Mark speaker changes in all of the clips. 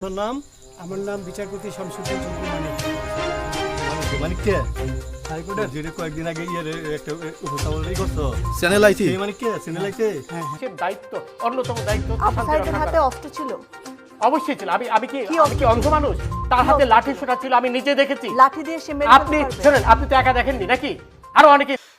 Speaker 1: আপনার নাম?
Speaker 2: আমার নাম বিচারপতি শামসুদ্দিন চৌধুরী মানিক।
Speaker 1: মানিক কে? হাইকোর্টের যেটা কয়েকদিন আগে একটা উপস্থাপন করছ।
Speaker 3: Channel IT?
Speaker 1: সেই কে? চ্যানেল আইতে
Speaker 2: হ্যাঁ হ্যাঁ।
Speaker 4: সে দায়িত্ব অন্যতম দায়িত্ব শান্তি
Speaker 5: হাতে অস্ত্র ছিল।
Speaker 4: অবশ্যই ছিল। আমি আমি কি
Speaker 5: কি
Speaker 4: আমি কি অন্ধ মানুষ? তার হাতে লাঠি ছোটা ছিল আমি নিজে দেখেছি।
Speaker 5: লাঠি দিয়ে সে
Speaker 4: আপনি
Speaker 5: ফেলতে
Speaker 4: আপনি তো একা দেখেননি নাকি? আরও অনেকে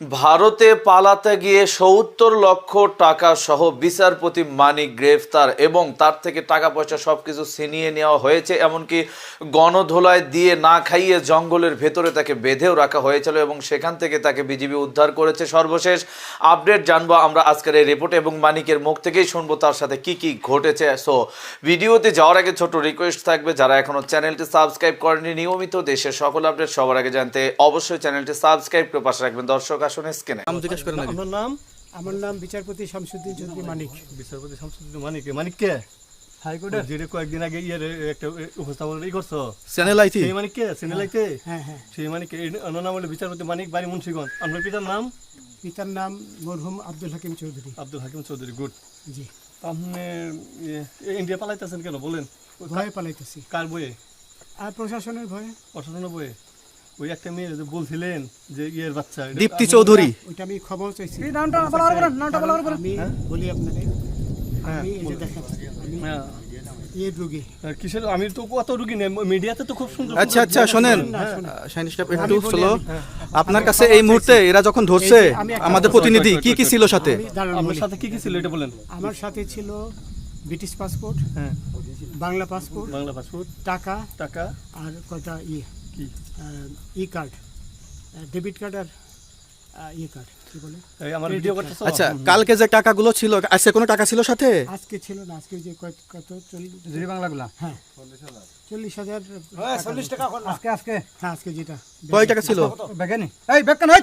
Speaker 6: ভারতে পালাতে গিয়ে সত্তর লক্ষ টাকা সহ বিচারপতি মানিক গ্রেফতার এবং তার থেকে টাকা পয়সা সব কিছু ছিনিয়ে নেওয়া হয়েছে, এমনকি গণধোলায় দিয়ে না খাইয়ে জঙ্গলের ভেতরে তাকে বেঁধেও রাখা হয়েছিল এবং সেখান থেকে তাকে বিজিবি উদ্ধার করেছে। সর্বশেষ আপডেট জানব আমরা আজকের এই রিপোর্ট এবং মানিকের মুখ থেকেই শুনব তার সাথে কি কি ঘটেছে। সো ভিডিওতে যাওয়ার আগে ছোট রিকোয়েস্ট থাকবে, যারা এখনও চ্যানেলটি সাবস্ক্রাইব করেনি, নিয়মিত দেশের সকল আপডেট সবার আগে জানতে অবশ্যই চ্যানেলটি সাবস্ক্রাইব করে পাশে রাখবেন। দর্শক স্ক্রিনে
Speaker 3: নাম জিজ্ঞেস করেন
Speaker 1: আপনার নাম
Speaker 2: আমার নাম বিচারপতি শামসুদ্দিন চৌধুরী মানিক।
Speaker 1: বিচারপতি শামসুদ্দিন মানিক। মানিক কে হাইকোর্টের যেটা কয়েকদিন আগে একটা উপস্থাপন ই করছ?
Speaker 3: চ্যানেল আইটি
Speaker 1: সেই মানিক কে চ্যানেল আইতে
Speaker 2: হ্যাঁ হ্যাঁ
Speaker 1: সেই মানিক অন্য নাম হলো বিচারপতি মানিক বাড়ি মুন্সিগঞ্জ। আপনার পিতার নাম?
Speaker 2: পিতার নাম মরহুম আব্দুল হাকিম চৌধুরী।
Speaker 1: আব্দুল হাকিম চৌধুরী গুড।
Speaker 2: জি।
Speaker 1: আপনি ইন্ডিয়া পালাইতেছেন কেন? বলেন।
Speaker 2: ভয়ে পালাইতেছি।
Speaker 1: কার বইয়ে
Speaker 2: আর প্রশাসনের ভয়ে।
Speaker 1: বইয়ে ওই একটা মেয়ে যে বলছিলেন যে ইয়ের বাচ্চা
Speaker 3: দীপ্তি চৌধুরী।
Speaker 2: ওইটা আমি খবর চাইছি।
Speaker 4: নামটা বলা হবে নামটা বলা হবে
Speaker 2: আমি বলি আপনাদের আমি এই দেখাচ্ছি।
Speaker 1: হ্যাঁ।
Speaker 2: এই রুগী।
Speaker 1: আর কিসের আমি তো কত রুগী নেই মিডিয়াতে তো খুব সুন্দর
Speaker 3: আচ্ছা আচ্ছা শোনেন। একটু স্লো আপনার কাছে এই মুহূর্তে এরা যখন ধরছে
Speaker 2: এই
Speaker 3: আমাদের প্রতিনিধি কি কি ছিল সাথে?
Speaker 2: আমি দাঁড়ান
Speaker 1: আপনার
Speaker 2: বলি।
Speaker 1: সাথে কি কি ছিল এটা বলেন।
Speaker 2: আমার সাথে ছিল ব্রিটিশ পাসপোর্ট
Speaker 1: হ্যাঁ।
Speaker 2: Bangla passport
Speaker 1: Bangla passport.
Speaker 2: টাকা
Speaker 1: টাকা।
Speaker 2: আর কয়টা ইয়ে। ই কার্ড ডেবিট কার্ড আর ই কার্ড কি বলে?
Speaker 1: আমার ভিডিও করতেছ
Speaker 3: আচ্ছা কালকে যে টাকাগুলো ছিল আজকে কোনো টাকা ছিল সাথে?
Speaker 2: আজকে ছিল না আজকে যে কত কত চল্লিশ?
Speaker 7: বাংলাগুলা।
Speaker 2: হ্যাঁ। চল্লিশ হাজার
Speaker 7: চল্লিশ টাকা আজকে আজকে
Speaker 2: হ্যাঁ আজকে যেটা
Speaker 3: কয় টাকা ছিল?
Speaker 7: বেগানি এই বেকান ওই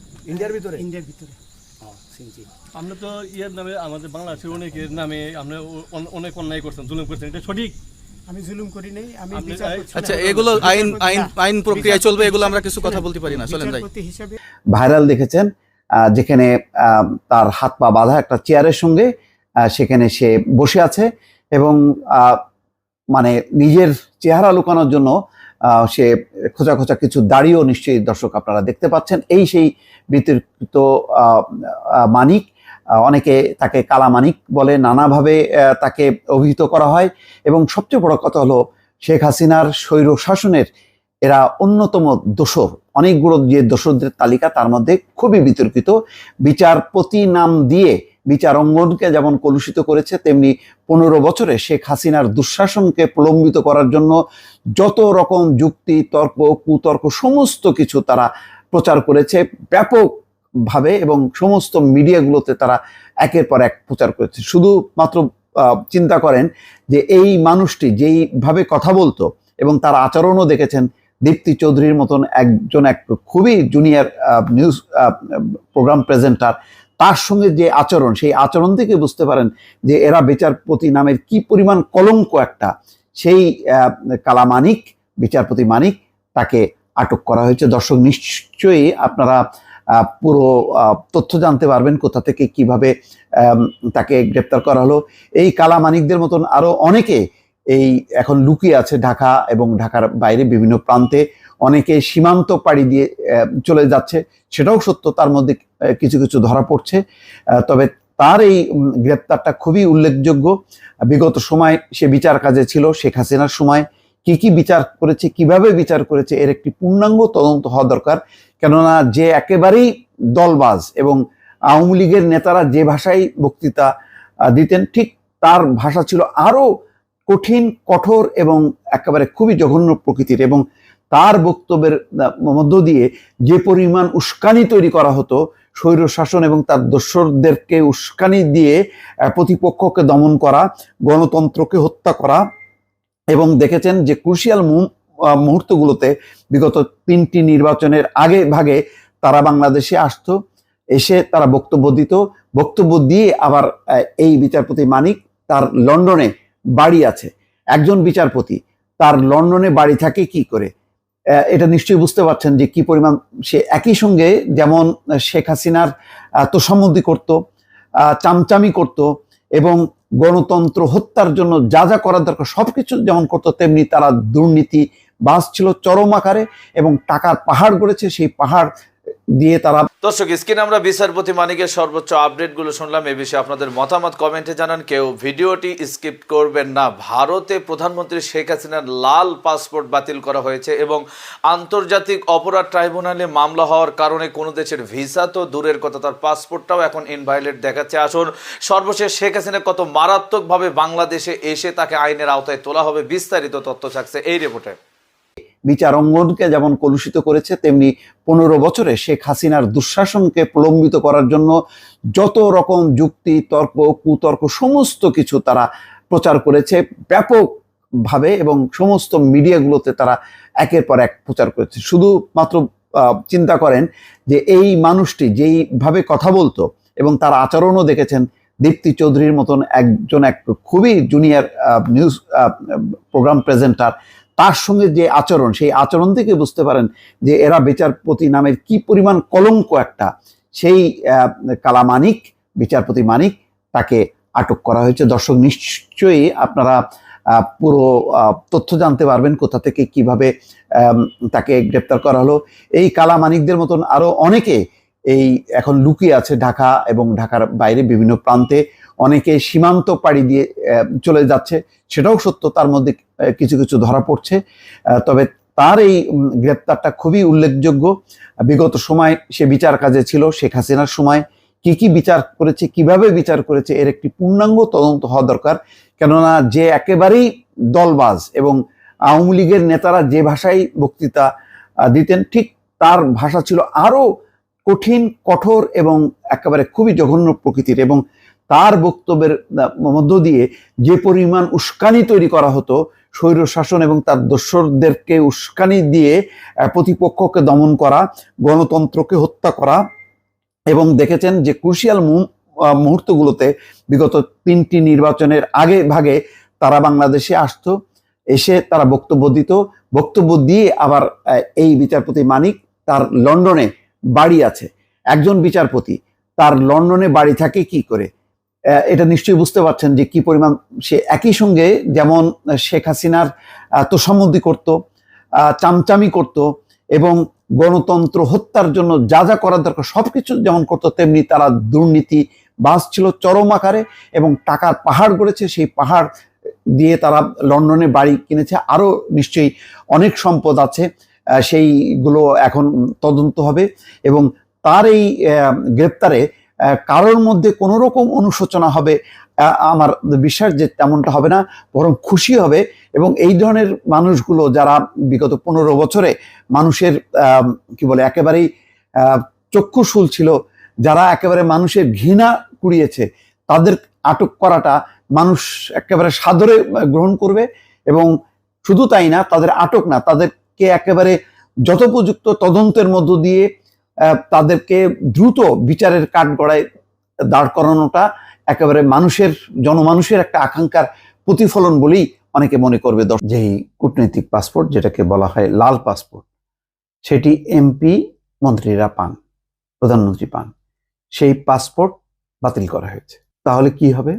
Speaker 7: ইন্ডিয়ার ভিতরে?
Speaker 2: ইন্ডিয়ার ভিতরে।
Speaker 1: আমরা তো ইয়ের নামে আমাদের বাংলাদেশের অনেকের নামে আমরা অনেক অন্যায় করছেন জুলুম করছেন এটা সঠিক?
Speaker 2: আমি জুলুম করি নাই আমি
Speaker 1: আপনি-
Speaker 2: বিচার করছি
Speaker 3: আচ্ছা এগুলো আইন আইন আইন প্রক্রিয়ায় চলবে এগুলো আমরা কিছু কথা বলতে পারি না। চলেন
Speaker 2: হিসাবে
Speaker 8: ভাইরাল দেখেছেন যেখানে আহ, তার হাত পা বাঁধা একটা চেয়ারের সঙ্গে আহ, সেখানে সে বসে আছে এবং আহ, মানে নিজের চেহারা লুকানোর জন্য সে খোঁচা খোঁচা কিছু দাড়িও নিশ্চয়ই দর্শক আপনারা দেখতে পাচ্ছেন। এই সেই বিতর্কিত মানিক অনেকে তাকে কালা মানিক বলে নানাভাবে তাকে অভিহিত করা হয় এবং সবচেয়ে বড় কথা হলো শেখ হাসিনার স্বৈর শাসনের এরা অন্যতম দোসর অনেকগুলো যে দোসরদের তালিকা তার মধ্যে খুবই বিতর্কিত। বিচারপতি নাম দিয়ে বিচার অঙ্গনকে যেমন কলুষিত করেছে, তেমনি পনেরো বছরে শেখ হাসিনার দুঃশাসনকে প্রলম্বিত করার জন্য যত রকম যুক্তি, তর্ক, কুতর্ক, সমস্ত কিছু তারা প্রচার করেছে ব্যাপকভাবে এবং সমস্ত মিডিয়াগুলোতে তারা একের পর এক প্রচার করেছে। শুধুমাত্র চিন্তা করেন যে এই মানুষটি যেইভাবে কথা বলতো এবং তার আচরণও দেখেছেন দীপ্তি চৌধুরীর মতন একজন এক খুবই জুনিয়র নিউজ প্রোগ্রাম প্রেজেন্টার তার সঙ্গে যে আচরণ, সেই আচরণ থেকে বুঝতে পারেন যে এরা বিচারপতি নামের কি পরিমাণ কলঙ্ক একটা। সেই কালামানিক বিচারপতি মানিক তাকে আটক করা হয়েছে। দর্শক, নিশ্চয়ই আপনারা পুরো তথ্য জানতে পারবেন কোথা থেকে কীভাবে তাকে গ্রেপ্তার করা হলো। এই কালামানিকদের মতন আরও অনেকে এই এখন লুকিয়ে আছে ঢাকা এবং ঢাকার বাইরে বিভিন্ন প্রান্তে। অনেকে সীমান্ত পাড়ি দিয়ে চলে যাচ্ছে। সেটাও সত্য, তার মধ্যে কিছু কিছু ধরা পড়ছে। তবে তার এই গ্রেপ্তারটা খুবই উল্লেখযোগ্য। বিগত সময় সে বিচার কাজে ছিল, শেখ হাসিনার সময় কি কি বিচার করেছে, কীভাবে বিচার করেছে, এর একটি পূর্ণাঙ্গ তদন্ত হওয়া দরকার। কেননা যে একেবারেই দলবাজ এবং আওয়ামী লীগের নেতারা যে ভাষায় বক্তৃতা দিতেন, ঠিক তার ভাষা ছিল আরও কঠিন, কঠোর এবং একেবারে খুবই জঘন্য প্রকৃতির এবং তার বক্তব্যের মধ্য দিয়ে যে পরিমাণ উস্কানি তৈরি করা হতো স্বৈর শাসন এবং তার দস্যুরদেরকে উস্কানি দিয়ে প্রতিপক্ষকে দমন করা, গণতন্ত্রকে হত্যা করা এবং দেখেছেন যে ক্রুশিয়াল মুহূর্তগুলোতে বিগত তিনটি নির্বাচনের আগে ভাগে তারা বাংলাদেশে আসতো, এসে তারা বক্তব্য দিত, বক্তব্য দিয়ে আবার এই বিচারপতি মানিক তার লন্ডনে বাড়ি আছে। একজন বিচারপতি, তার লন্ডনে বাড়ি থাকে কি করে? এটা নিশ্চয়ই বুঝতে পারছেন যে কি পরিমাণ সে একই সঙ্গে যেমন শেখ হাসিনার তোষামদি করত চামচামি করত এবং গণতন্ত্র হত্যার জন্য যা যা করার দরকার সব কিছু যেমন করতো, তেমনি তারা দুর্নীতি বাস ছিল চরম আকারে এবং টাকার পাহাড় গড়েছে, সেই পাহাড় দিয়ে তারা
Speaker 6: দর্শক, স্ক্রিনে আমরা বিচারপতি মানিকের সর্বোচ্চ আপডেটগুলো শুনলাম। এ বিষয়ে আপনাদের মতামত কমেন্টে জানান। কেউ ভিডিওটি স্কিপ করবেন না। ভারতে প্রধানমন্ত্রী শেখ হাসিনার লাল পাসপোর্ট বাতিল করা হয়েছে এবং আন্তর্জাতিক অপরাধ ট্রাইব্যুনালে মামলা হওয়ার কারণে কোনো দেশের ভিসা তো দূরের কথা, তার পাসপোর্টটাও এখন ইনভাইলেট দেখাচ্ছে। আসুন, সর্বশেষ শেখ হাসিনা কত মারাত্মকভাবে বাংলাদেশে এসে তাকে আইনের আওতায় তোলা হবে বিস্তারিত তথ্য থাকছে এই রিপোর্টে।
Speaker 8: বিচার অঙ্গনকে যেমন কলুষিত করেছে তেমনি পনেরো বছরে শেখ হাসিনার দুঃশাসনকে প্রলম্বিত করার জন্য যত রকম যুক্তি তর্ক কুতর্ক সমস্ত কিছু তারা প্রচার করেছে ব্যাপকভাবে এবং সমস্ত মিডিয়াগুলোতে তারা একের পর এক প্রচার করেছে। শুধুমাত্র আহ, চিন্তা করেন যে এই মানুষটি যেইভাবে কথা বলতো এবং তার আচরণও দেখেছেন দীপ্তি চৌধুরীর মতন একজন এক খুবই জুনিয়র নিউজ প্রোগ্রাম প্রেজেন্টার তার সঙ্গে যে আচরণ, সেই আচরণ থেকে বুঝতে পারেন যে এরা বিচারপতি নামের কি পরিমাণ কলঙ্ক একটা। সেই কালামানিক বিচারপতি মানিক তাকে আটক করা হয়েছে। দর্শক, নিশ্চয়ই আপনারা পুরো তথ্য জানতে পারবেন কোথা থেকে কীভাবে তাকে গ্রেপ্তার করা হলো। এই কালামানিকদের মতন আরও অনেকে এই এখন লুকিয়ে আছে ঢাকা এবং ঢাকার বাইরে বিভিন্ন প্রান্তে। অনেকে সীমান্ত পাড়ি দিয়ে চলে যাচ্ছে। সেটাও সত্য, তার মধ্যে কিছু কিছু ধরা পড়ছে। তবে তার এই গ্রেপ্তারটা খুবই উল্লেখযোগ্য। বিগত সময় সে বিচার কাজে ছিল, শেখ হাসিনার সময়। কি কি বিচার করেছে, কীভাবে বিচার করেছে, এর একটি পূর্ণাঙ্গ তদন্ত হওয়া দরকার। কেননা যে একেবারেই দলবাজ এবং আওয়ামী লীগের নেতারা যে ভাষায় বক্তৃতা দিতেন, ঠিক তার ভাষা ছিল আরও কঠিন, কঠোর এবং একেবারে খুবই জঘন্য প্রকৃতির। এবং তার বক্তব্যের মধ্য দিয়ে যে পরিমাণ উস্কানি তৈরি করা হতো স্বৈর শাসন এবং তার দস্যুরদেরকে উস্কানি দিয়ে প্রতিপক্ষকে দমন করা, গণতন্ত্রকে হত্যা করা এবং দেখেছেন যে ক্রুশিয়াল মুহূর্তগুলোতে বিগত তিনটি নির্বাচনের আগে ভাগে তারা বাংলাদেশে আসতো, এসে তারা বক্তব্য দিত, বক্তব্য দিয়ে আবার এই বিচারপতি মানিক তার লন্ডনে বাড়ি আছে। একজন বিচারপতি, তার লন্ডনে বাড়ি থাকে কি করে? এটা নিশ্চয়ই বুঝতে পারছেন যে কি পরিমাণ সে একই সঙ্গে যেমন শেখ হাসিনার আহ, তোষামোদি করত চামচামি করত এবং গণতন্ত্র হত্যার জন্য যা যা করার দরকার সবকিছু যেমন করতো তেমনি তারা দুর্নীতি বাস ছিল চরম আকারে এবং টাকার পাহাড় গড়েছে। সেই পাহাড় দিয়ে তারা লন্ডনে বাড়ি কিনেছে। আরও নিশ্চয়ই অনেক সম্পদ আছে সেইগুলো এখন তদন্ত হবে এবং তার এই গ্রেপ্তারে কারোর মধ্যে কোনো রকম অনুশোচনা হবে আমার বিশ্বাস যে তেমনটা হবে না, বরং খুশি হবে। এবং এই ধরনের মানুষগুলো যারা বিগত পনেরো বছরে মানুষের কি বলে, একেবারেই চক্ষুশূল ছিল, যারা একেবারে মানুষের ঘৃণা কুড়িয়েছে, তাদের আটক করাটা মানুষ একেবারে সাদরে গ্রহণ করবে। এবং শুধু তাই না, তাদের আটক না, তাদেরকে একেবারে যথোপযুক্ত তদন্তের মধ্য দিয়ে তাদেরকে দ্রুত বিচারের কাঠগড়ায় দাঁড় করানোটা একেবারে মানুষের, জনমানুষের একটা আকাঙ্ক্ষার প্রতিফলন বলেই অনেকে মনে করবে। যেই কূটনৈতিক পাসপোর্ট, যেটাকে বলা হয় লাল পাসপোর্ট, সেটি এমপি মন্ত্রীরা পান, প্রধানমন্ত্রী পান। সেই পাসপোর্ট বাতিল করা হয়েছে। তাহলে কি হবে?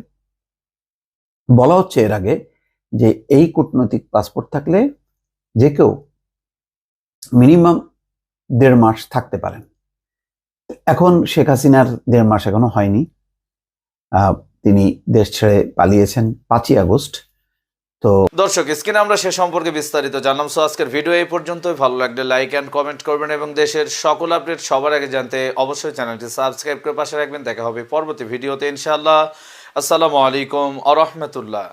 Speaker 8: বলা হচ্ছে এর আগে যে এই কূটনৈতিক পাসপোর্ট থাকলে যে কেউ মিনিমাম দেড় মাস থাকতে পারেন। এখন শেখ হাসিনার দেড় মাস এখনও হয়নি। তিনি দেশ ছেড়ে পালিয়েছেন পাঁচই আগস্ট। তো
Speaker 6: দর্শক, স্ক্রিনে আমরা সে সম্পর্কে বিস্তারিত জানলাম। সো আজকের ভিডিও এই পর্যন্তই। ভালো লাগলে লাইক অ্যান্ড কমেন্ট করবেন এবং দেশের সকল আপডেট সবার আগে জানতে অবশ্যই চ্যানেলটি সাবস্ক্রাইব করে পাশে রাখবেন। দেখা হবে পরবর্তী ভিডিওতে ইনশাআল্লাহ। আসসালামু আলাইকুম আ রহমতুল্লাহ।